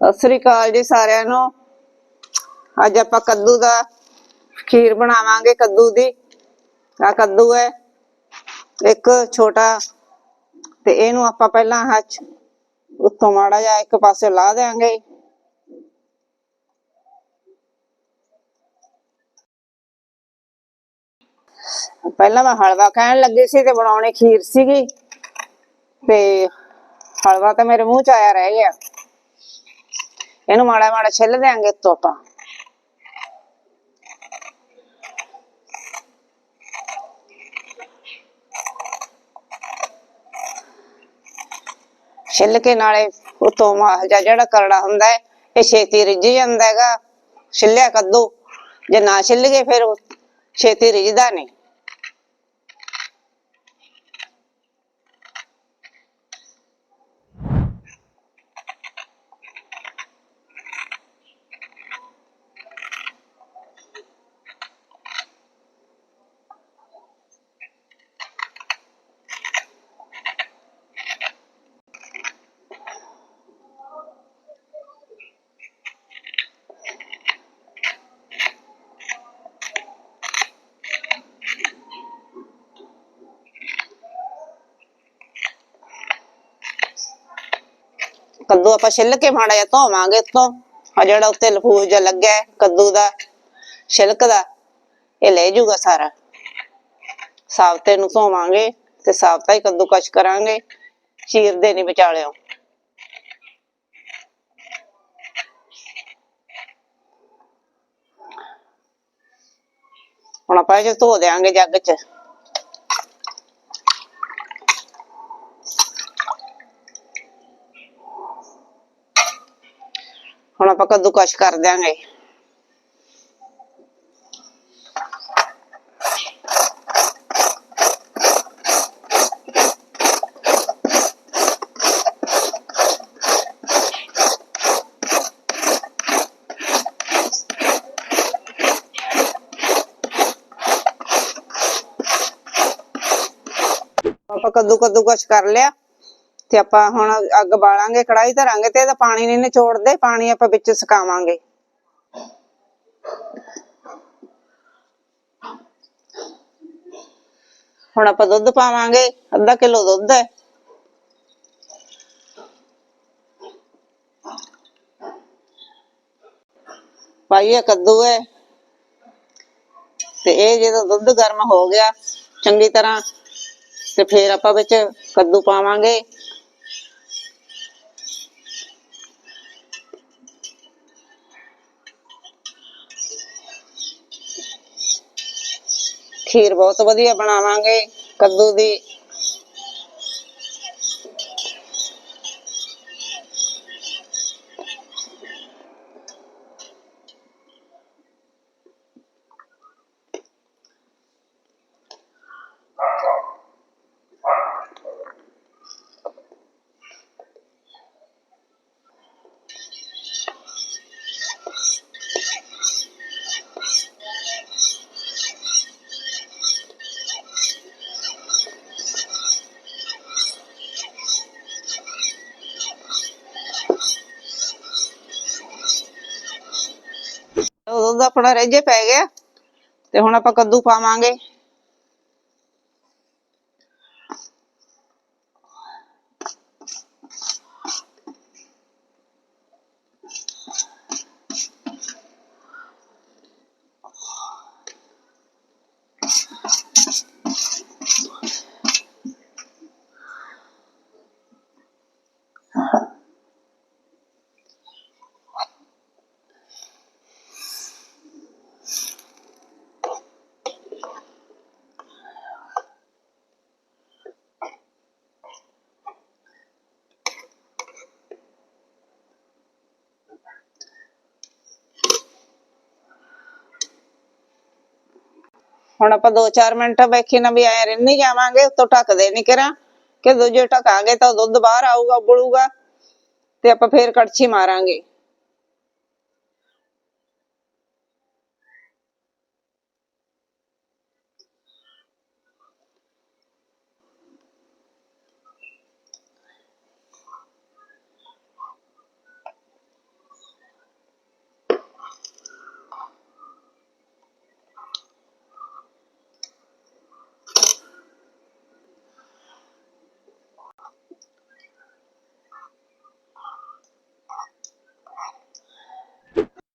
ਸਤਿ ਸ੍ਰੀ ਅਕਾਲ ਜੀ ਸਾਰਿਆਂ ਨੂੰ। ਅੱਜ ਆਪਾਂ ਕੱਦੂ ਦਾ ਖੀਰ ਬਣਾਵਾਂਗੇ, ਕੱਦੂ ਦੀ। ਆ ਕੱਦੂ ਹੈ, ਇੱਕ ਛੋਟਾ ਤੇ ਇਹਨੂੰ ਆਪਾਂ ਪਹਿਲਾਂ ਹੱਥ ਉੱਤੋਂ ਮਾੜਾ ਜਿਹਾ ਇੱਕ ਪਾਸੇ ਲਾ ਦੇਾਂਗੇ ਪਹਿਲਾਂ ਮੈਂ ਹਲਵਾ ਕਹਿਣ ਲੱਗੀ ਸੀ ਤੇ ਬਣਾਉਣੇ ਖੀਰ ਸੀਗੀ। ਤੇ ਹਲਵਾ ਤਾਂ ਮੇਰੇ ਮੂੰਹ ਚ ਆਇਆ ਰਹਿ ਗਿਆ। ਇਹਨੂੰ ਮਾੜਾ ਮਾੜਾ ਛਿੱਲ ਦਿਆਂਗੇ ਤੋਂ ਆਪਾਂ। ਛਿੱਲ ਕੇ ਨਾਲੇ ਉਤੋਂ ਮਾਹ ਜਿਹਾ ਜਿਹੜਾ ਕਰੜਾ ਹੁੰਦਾ ਹੈ, ਇਹ ਛੇਤੀ ਰਿੱਝ ਜਾਂਦਾ ਹੈਗਾ। ਛਿੱਲਿਆ ਕੱਦੂ, ਜੇ ਨਾ ਛਿੱਲ ਗਏ ਫਿਰ ਛੇਤੀ ਰਿੱਝਦਾ ਨਹੀਂ। ਕੱਦੂ ਆਪਾਂ ਛਿੱਲ ਕੇ ਮਾੜਾ ਜਿਹਾ ਧੋਵਾਂਗੇ ਉੱਤੋਂ। ਆ ਜਿਹੜਾ ਉੱਤੇ ਲਫੂਸ ਜਿਹਾ ਲੱਗਿਆ ਹੈ, ਕੱਦੂ ਦਾ, ਛਿਲਕ ਦਾ, ਇਹ ਲੈ ਜਾਊਗਾ ਸਾਰਾ। ਸਾਫਤੇ ਨੂੰ ਧੋਵਾਂਗੇ ਤੇ ਸਾਫਤਾ ਹੀ ਕੱਦੂ ਕਸ਼ ਕਰਾਂਗੇ ਚੀਰਦੇ ਨਹੀਂ ਵਿਚਾਲਿਓ। ਹੁਣ ਆਪਾਂ ਇਹ ਧੋ ਦਿਆਂਗੇ ਜੱਗ 'ਚ। ਹੁਣ ਆਪਾਂ ਕੱਦੂ ਕਸ਼ ਕਰ ਦਿਆਂਗੇ। ਆਪਾਂ ਕੱਦੂ ਕੱਦੂ ਕਸ਼ ਕਰ ਲਿਆ। ਤੇ ਆਪਾਂ ਹੁਣ ਅੱਗ ਬਾਲਾਂਗੇ ਕੜਾਈ ਧਰਾਂਗੇ ਤੇ ਇਹਦਾ ਪਾਣੀ ਨਹੀਂ ਨਿਚੋੜਦੇ, ਪਾਣੀ ਆਪਾਂ ਵਿੱਚ ਸੁਕਾਵਾਂਗੇ। ਹੁਣ ਆਪਾਂ ਦੁੱਧ ਪਾਵਾਂਗੇ, ਅੱਧਾ ਕਿਲੋ ਦੁੱਧ। ਹੈ ਪਾਈਏ ਕੱਦੂ ਹੈ ਤੇ ਇਹ ਜਦੋਂ ਦੁੱਧ ਗਰਮ ਹੋ ਗਿਆ, ਚੰਗੀ ਤਰ੍ਹਾਂ ਤੇ ਫਿਰ ਆਪਾਂ ਵਿੱਚ ਕੱਦੂ ਪਾਵਾਂਗੇ। ਖੀਰ ਬਹੁਤ ਵਧੀਆ ਬਣਾਵਾਂਗੇ ਕੱਦੂ ਦੀ ਦੁੱਧ ਆਪਣਾ ਰਹਿਜੇ ਪੈ ਗਿਆ ਤੇ ਹੁਣ ਆਪਾਂ ਕੱਦੂ ਪਾਵਾਂਗੇ। ਹੁਣ ਆਪਾਂ 2-4 ਮਿੰਟ ਵੇਖੀ ਨਾ ਵੀ ਐ ਰਿੰਨੀ ਜਾਵਾਂਗੇ, ਉੱਤੋਂ ਢੱਕਦੇ ਨਹੀਂ ਕਰਾਂ। ਕਿ ਦੂਜੇ ਢਕਾਂਗੇ ਤਾਂ ਦੁੱਧ ਬਾਹਰ ਆਊਗਾ, ਉਬਲੂਗਾ, ਤੇ ਆਪਾਂ ਫੇਰ ਕੜਛੀ ਮਾਰਾਂਗੇ।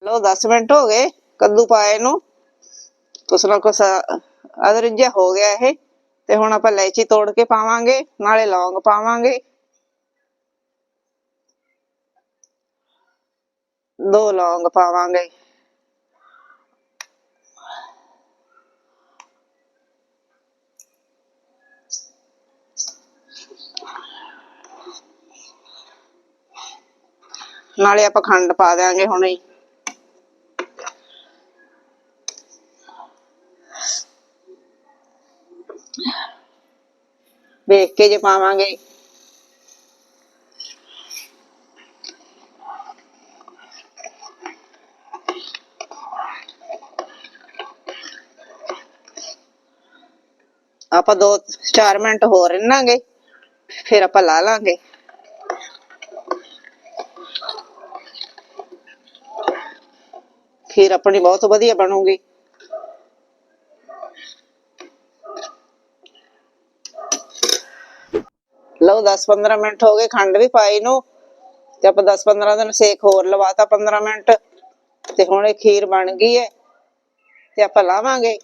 ਲੋ 10 ਮਿੰਟ ਹੋ ਗਏ ਕੱਦੂ ਪਾਏ ਨੂੰ। ਕੁਛ ਨਾ ਕੁਛ ਅਦਰਜਾ ਹੋ ਗਿਆ ਇਹ। ਤੇ ਹੁਣ ਆਪਾਂ ਇਲਾਇਚੀ ਤੋੜ ਕੇ ਪਾਵਾਂਗੇ, ਨਾਲੇ ਲੌਂਗ ਪਾਵਾਂਗੇ। ਦੋ ਲੌਂਗ ਪਾਵਾਂਗੇ। ਨਾਲੇ ਆਪਾਂ ਖੰਡ ਪਾ ਦਿਆਂਗੇ ਹੁਣੇ। ਹੀ ਵੇਖ ਕੇ ਜੇ ਪਾਵਾਂਗੇ। ਆਪਾਂ 2-4 ਮਿੰਟ ਹੋਰ ਰਿੰਨਾਂਗੇ, ਫਿਰ ਆਪਾਂ ਲਾ ਲਾਂਗੇ। ਫਿਰ ਆਪਣੀ ਬਹੁਤ ਵਧੀਆ ਬਣੂਗੀ। ਲਓ 10-15 ਮਿੰਟ ਹੋ ਗਏ ਖੰਡ ਵੀ ਪਾਈ ਨੂੰ ਤੇ ਆਪਾਂ 10-15 ਦਿਨ ਸੇਕ ਹੋਰ ਲਵਾਤਾ 15 ਮਿੰਟ ਤੇ ਹੁਣ ਇਹ ਖੀਰ ਬਣ ਗਈ ਹੈ ਤੇ ਆਪਾਂ ਲਾਵਾਂਗੇ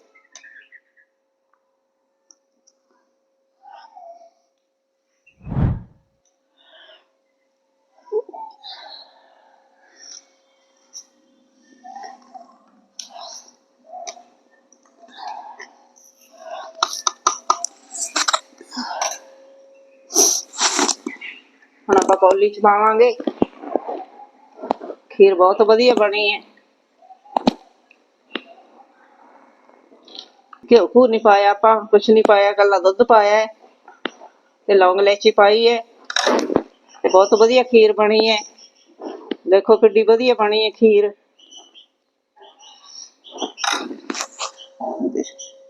ਹੁਣ ਆਪਾਂ ਕੌਲੀ ਚ ਪਾਵਾਂਗੇ ਖੀਰ ਬਹੁਤ ਵਧੀਆ ਬਣੀ ਹੈ। ਘਿਓ ਘੂ ਨਹੀਂ ਪਾਇਆ ਆਪਾਂ, ਕੁਛ ਨਹੀਂ ਪਾਇਆ ਕੱਲਾ ਦੁੱਧ ਪਾਇਆ ਹੈ ਤੇ ਲੌਂਗ ਇਲਾਇਚੀ ਪਾਈ ਹੈ ਤੇ ਬਹੁਤ ਵਧੀਆ ਖੀਰ ਬਣੀ ਹੈ। ਦੇਖੋ ਕਿੱਡੀ ਵਧੀਆ ਬਣੀ ਹੈ ਖੀਰ।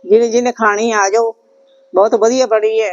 ਜਿਹਨੇ ਜਿਹਨੇ ਖਾਣੀ ਆ ਜਾਓ, ਬਹੁਤ ਵਧੀਆ ਬਣੀ ਹੈ।